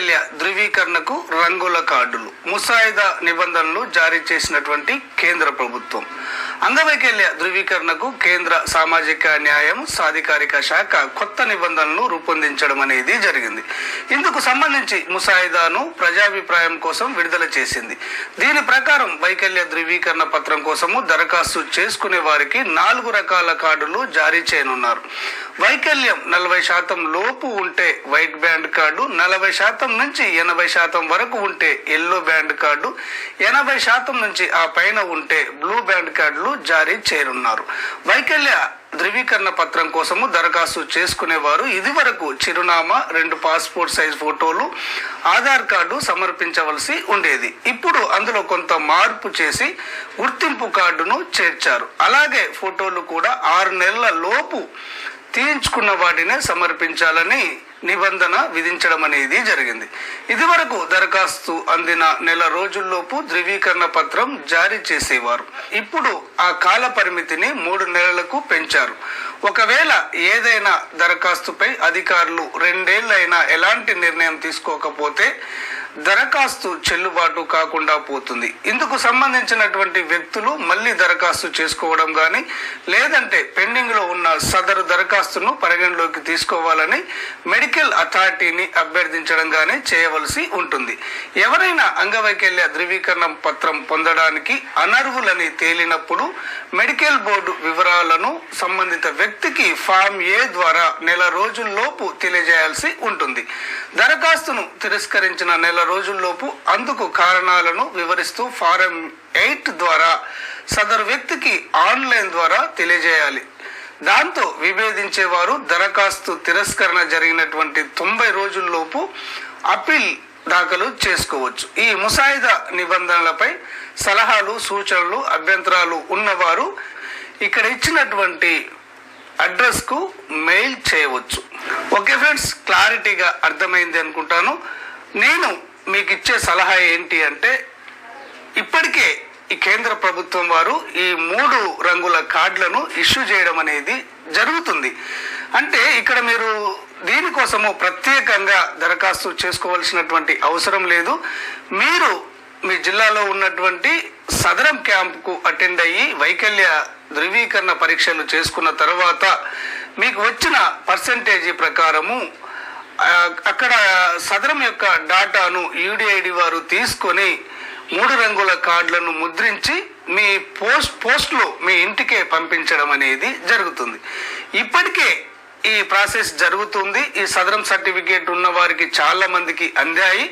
అంగవైకల్య ధృవీకరణకు రంగుల కార్డులు ముసాయిదా నిబంధనలు జారీ చేసినటువంటి కేంద్ర ప్రభుత్వం. అంగవైకల్య ధృవీకరణకు కేంద్ర సామాజిక న్యాయం సాధికారిక శాఖ కొత్త నిబంధనలు రూపొందించడం అనేది జరిగింది. ఇందుకు సంబంధించి ముసాయిదాను ప్రజాభిప్రాయం కోసం విడుదల చేసింది. దీని ప్రకారం వైకల్య ధృవీకరణ పత్రం కోసము దరఖాస్తు చేసుకునే వారికి నాలుగు రకాల కార్డులు జారీ చేయనున్నారు. వైకల్యం నలభై శాతం లోపు ఉంటే వైట్ బ్యాండ్ కార్డు నలభై శాతం నుంచి ఎనభై శాతం వరకు ఉంటే ఎల్లో బ్యాండ్ కార్డు ఎనభై శాతం నుంచి ఆ పైన ఉంటే బ్లూ బ్యాండ్ కార్డులు జారీ చేయనున్నారు. వైకల్య ధృవీకరణ పత్రం కోసము దరఖాస్తు చేసుకునేవారు. ఇది వరకు చిరునామా రెండు పాస్పోర్ట్ సైజ్ ఫోటోలు ఆధార్ కార్డు సమర్పించవలసి ఉండేది. ఇప్పుడు అందులో కొంత మార్పు చేసి గుర్తింపు కార్డును చేర్చారు. అలాగే ఫోటోలు కూడా ఆరు నెలల లోపు తీయించుకున్న వాటినే సమర్పించాలని నిబంధన విధించడం అనేది జరిగింది. ఇదివరకు దరఖాస్తు అందిన నెల రోజుల్లోపు ధృవీకరణ పత్రం జారీ చేసేవారు. ఇప్పుడు ఆ కాల పరిమితిని మూడు నెలలకు పెంచారు. ఒకవేళ ఏదైనా దరఖాస్తుపై అధికారులు రెండేళ్ళైనా ఎలాంటి నిర్ణయం తీసుకోకపోతే దరఖాస్తు చెల్లుబాటు కాకుండా పోతుంది. ఇందుకు సంబంధించినటువంటి వ్యక్తులు మళ్ళీ దరఖాస్తు చేసుకోవడం కానీ లేదంటే పెండింగ్లో ఉన్న సదరు దరఖాస్తును పరిగణలోకి తీసుకోవాలని మెడికల్ అథారిటీని అభ్యర్థించడం కానీ చేయవలసి ఉంటుంది. ఎవరైనా అంగవైకల్య ధృవీకరణ పత్రం పొందడానికి అనర్హులని తేలినప్పుడు మెడికల్ బోర్డు వివరాలను సంబంధిత వ్యక్తికి ఫామ్ ఏ ద్వారా నెల రోజుల్లోపు తెలియజేయాల్సి ఉంటుంది. దరఖాస్తును తిరస్కరించిన నెల రోజుల్లోపు అందుకు కారణాలను వివరిస్తూ ఫారం ఎయిట్ ద్వారా సదరు వ్యక్తికి ఆన్లైన్ ద్వారా తెలియజేయాలి. దాంతో విభేదించేవారు దరఖాస్తు తిరస్కరణ జరిగినటువంటి తొంభై రోజుల్లోపు అప్పీల్ దాఖలు చేసుకోవచ్చు. ఈ ముసాయిదా నిబంధనలపై సలహాలు సూచనలు అభ్యంతరాలు ఉన్నవారు ఇక్కడ ఇచ్చినటువంటి అడ్రస్కు మెయిల్ చేయవచ్చు. ఓకే ఫ్రెండ్స్ క్లారిటీగా అర్థమైంది అనుకుంటాను. నేను మీకు ఇచ్చే సలహా ఏంటి అంటే ఇప్పటికే ఈ కేంద్ర ప్రభుత్వం వారు ఈ మూడు రంగుల కార్డులను ఇష్యూ చేయడం అనేది జరుగుతుంది. అంటే ఇక్కడ మీరు దీనికోసము ప్రత్యేకంగా దరఖాస్తు చేసుకోవాల్సినటువంటి అవసరం లేదు. మీరు మీ జిల్లాలో ఉన్నటువంటి సదరం క్యాంప్కు అటెండ్ అయ్యి వైకల్య ధృవీకరణ పరీక్షలు చేసుకున్న తర్వాత మీకు వచ్చిన పర్సంటేజీ ప్రకారము అక్కడ సదరం యొక్క డాటాను యూడిఐడి వారు తీసుకొని మూడు రంగుల కార్డులను ముద్రించి మీ పోస్ట్ పోస్ట్లో మీ ఇంటికే పంపించడం అనేది జరుగుతుంది. ఇప్పటికే ఈ ప్రాసెస్ జరుగుతుంది. ఈ సదరం సర్టిఫికేట్ ఉన్న వారికి చాలా మందికి అందాయి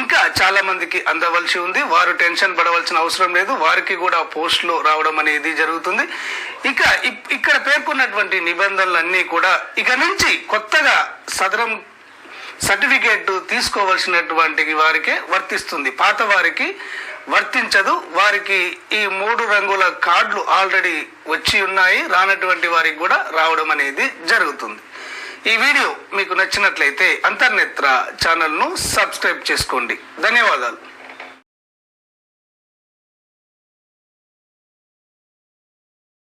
ఇంకా చాలా మందికి అందవలసి ఉంది. వారు టెన్షన్ పడవలసిన అవసరం లేదు. వారికి కూడా పోస్ట్లో రావడం అనేది జరుగుతుంది. ఇక ఇక్కడ పేర్కొన్నటువంటి నిబంధనలన్నీ కూడా ఇక నుంచి కొత్తగా సదరం సర్టిఫికేట్ తీసుకోవలసినటువంటి వారికే వర్తిస్తుంది. పాత వారికి వర్తించదు. వారికి ఈ మూడు రంగుల కార్డులు ఆల్రెడీ వచ్చి ఉన్నాయి. రానటువంటి వారికి కూడా రావడం అనేది జరుగుతుంది. ఈ వీడియో మీకు నచ్చినట్లయితే అంతర్నేత్ర ఛానల్ను సబ్స్క్రైబ్ చేసుకోండి. ధన్యవాదాలు.